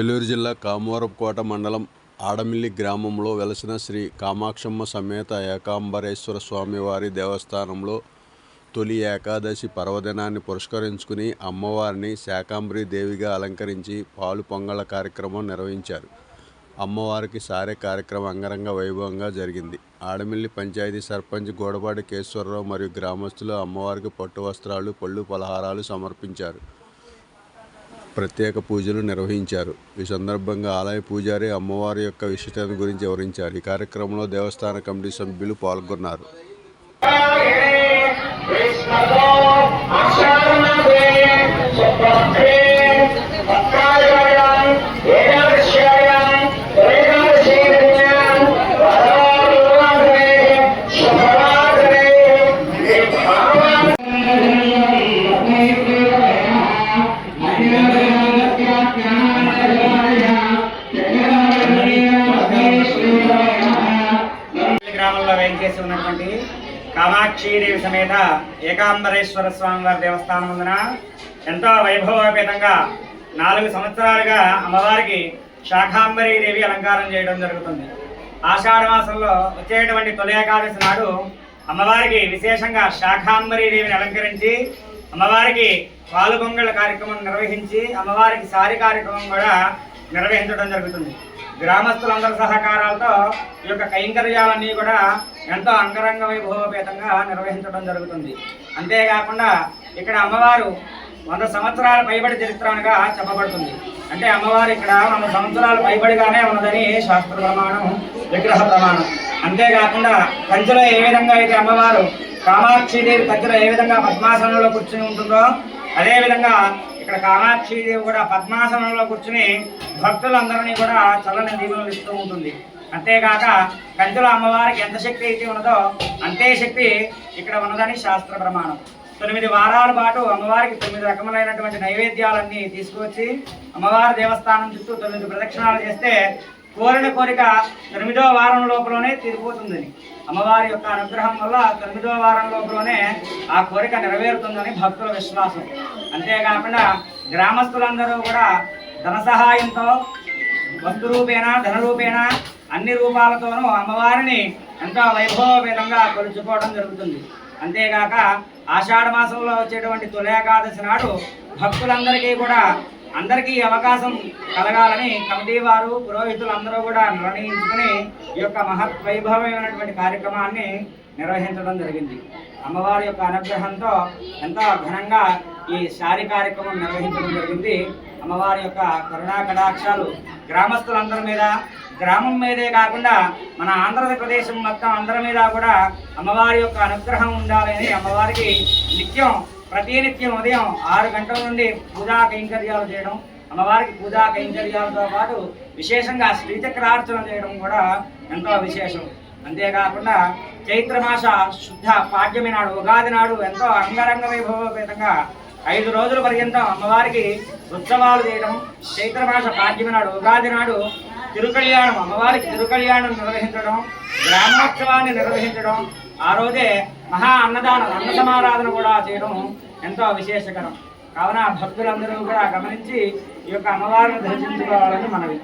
ఏలూరు జిల్లా కామవరపుకోట మండలం ఆడమిల్లి గ్రామంలో వెలసిన శ్రీ కామాక్షమ్మ సమేత ఏకాంబరేశ్వర స్వామివారి దేవస్థానంలో తొలి ఏకాదశి పర్వదినాన్ని పురస్కరించుకుని అమ్మవారిని శాకాంబరి దేవిగా అలంకరించి పాలు పొంగళ్ళ కార్యక్రమం నిర్వహించారు. అమ్మవారికి సారే కార్యక్రమం అంగరంగ వైభవంగా జరిగింది. ఆడమిల్లి పంచాయతీ సర్పంచ్ గోడపాటి కేశ్వరరావు మరియు గ్రామస్తులు అమ్మవారికి పట్టు వస్త్రాలు పళ్ళు పలహారాలు సమర్పించారు. ప్రత్యేక పూజలు నిర్వహించారు. ఈ సందర్భంగా ఆలయ పూజారి అమ్మవారి యొక్క విశిష్టత గురించి వివరించారు. ఈ కార్యక్రమంలో దేవస్థాన కమిటీ సభ్యులు పాల్గొన్నారు. చేసి ఉన్నటువంటి కామాక్షీదేవి సమేత ఏకాంబరేశ్వర స్వామి వారి దేవస్థానం ముందున ఎంతో వైభవోపేతంగా నాలుగు సంవత్సరాలుగా అమ్మవారికి శాఖాంబరీ దేవి అలంకారం చేయడం జరుగుతుంది. ఆషాఢ మాసంలో వచ్చేటువంటి తొలి ఏకాదశి నాడు అమ్మవారికి విశేషంగా శాఖాంబరీ దేవిని అలంకరించి అమ్మవారికి పాలుగొంగళ కార్యక్రమం నిర్వహించి అమ్మవారికి సారి కార్యక్రమం కూడా నిర్వహించడం జరుగుతుంది. గ్రామస్తులందరి సహకారాలతో ఈ యొక్క కైంకర్యాలన్నీ కూడా ఎంతో అంగరంగ వైభవపేతంగా నిర్వహించడం జరుగుతుంది. అంతేకాకుండా ఇక్కడ అమ్మవారు వంద సంవత్సరాల పైబడి చరిత్రగా చెప్పబడుతుంది. అంటే అమ్మవారు ఇక్కడ వంద సంవత్సరాల పైబడిగానే ఉన్నదని శాస్త్ర ప్రమాణం విగ్రహ ప్రమాణం. అంతేకాకుండా కంచెలో ఏ విధంగా అయితే అమ్మవారు కామాక్షిదేవి కంచెలో ఏ విధంగా పద్మాసనంలో కూర్చుని ఉంటుందో అదేవిధంగా ఇక్కడ కామాక్షిదేవి కూడా పద్మాసనంలో కూర్చుని భక్తులందరినీ కూడా చల్లని దీవులు ఇస్తూ ఉంటుంది. అంతేకాక కంచెలో అమ్మవారికి ఎంత శక్తి అయితే ఉన్నదో అంతే శక్తి ఇక్కడ ఉన్నదని శాస్త్ర ప్రమాణం. తొమ్మిది వారాల పాటు అమ్మవారికి తొమ్మిది రకములైనటువంటి నైవేద్యాలన్నీ తీసుకువచ్చి అమ్మవారి దేవస్థానం చుట్టూ తొమ్మిది ప్రదక్షిణాలు చేస్తే కోరిన కోరిక తొమ్మిదో వారం లోపలనే తీరిపోతుందని. అమ్మవారి యొక్క అనుగ్రహం వల్ల తొమ్మిదో వారం లోపలనే ఆ కోరిక నెరవేరుతుందని భక్తుల విశ్వాసం. అంతేకాకుండా గ్రామస్తులందరూ కూడా ధన సహాయంతో వస్తు రూపేణ ధన రూపేణ అన్ని రూపాలతోనూ అమ్మవారిని ఎంతో వైభవపేతంగా కొలుచుకోవడం జరుగుతుంది. అంతేగాక ఆషాఢ మాసంలో వచ్చేటువంటి తులేకాదశి నాడు భక్తులందరికీ కూడా అందరికీ అవకాశం కలగాలని కమిటీ వారు పురోహితులు అందరూ కూడా నిర్ణయించుకుని ఈ యొక్క మహత్ వైభవమైనటువంటి కార్యక్రమాన్ని నిర్వహించడం జరిగింది. అమ్మవారి యొక్క అనుగ్రహంతో ఎంతో ఘనంగా ఈ శారీ కార్యక్రమం నిర్వహించడం జరిగింది. అమ్మవారి యొక్క కరుణా కటాక్షాలు గ్రామస్తులందరి మీద గ్రామం మీదే కాకుండా మన ఆంధ్రప్రదేశం మొత్తం అందరి మీద కూడా అమ్మవారి యొక్క అనుగ్రహం ఉండాలని అమ్మవారికి నిత్యం ప్రతినిత్యం ఉదయం ఆరు గంటల నుండి పూజా కైంకర్యాలు చేయడం అమ్మవారికి పూజా కైంకర్యాలతో పాటు విశేషంగా శ్రీచక్రార్చన చేయడం కూడా ఎంతో విశేషం. అంతేకాకుండా చైత్రమాస శుద్ధ పాఠ్యమి నాడు ఉగాది నాడు ఎంతో అంగరంగ వైభవపేతంగా ఐదు రోజుల పర్యంతం అమ్మవారికి ఉత్సవాలు చేయడం చైత్రమాస పాఠ్యమి నాడు ఉగాది నాడు తిరుకళ్యాణం అమ్మవారికి తిరుకళ్యాణం నిర్వహించడం గ్రామోత్సవాన్ని నిర్వహించడం ఆ రోజే మహా అన్నదానం అన్న సమారాధన కూడా చేయడం ఎంతో విశేషకరం. కావున భక్తులందరూ కూడా గమనించి ఈ యొక్క అమ్మవారిని దర్శించుకోవాలని మనవి.